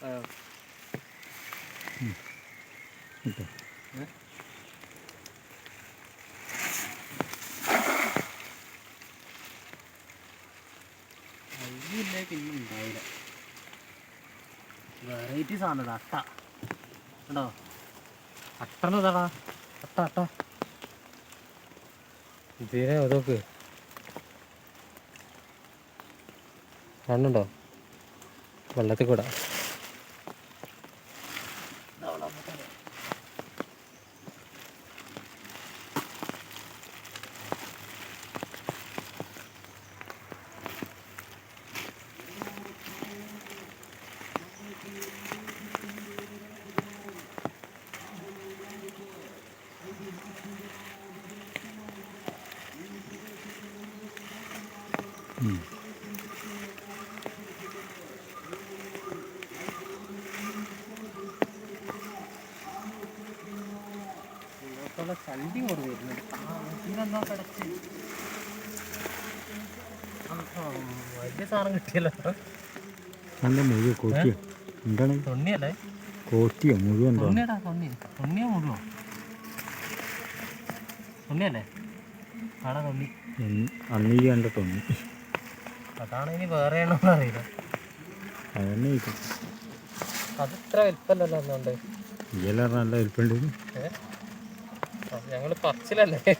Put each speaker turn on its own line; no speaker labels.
കേട്ടോ
ഉണ്ടാവില്ല വെറൈറ്റി സാധനം അട്ട. കണ്ടോ? അട്ടണതാടാ അട്ട അട്ട.
ഇതിനെ അതൊക്കെ കാണുന്നുണ്ടോ വെള്ളത്തിൽ കൂടെ
ചണ്ടി കൊണ്ട് കിടച്ച് വലിയ സാധനം കിട്ടിയല്ലോ.
മുഴുവൻ കോട്ടിയോ? എന്താണ്?
തൊണ്ണിയല്ലേ?
കോട്ടിയോ? മുഴുവൻ
തൊണ്ണിയടാ തൊണ്ണി. തൊണ്ണിയോ മുഴുവോ തൊണ്ണിയല്ലേ ആടാ
അന്ന് ഈ
അതാണ് ഇനി വേറെയാണോ അറിയില്ല.
അതന്നെ
അത് ഇത്ര
നല്ല വലിപ്പുണ്ട്
ഞങ്ങൾ പച്ചിലല്ലേ